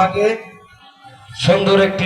সোহাগে সুন্দর একটি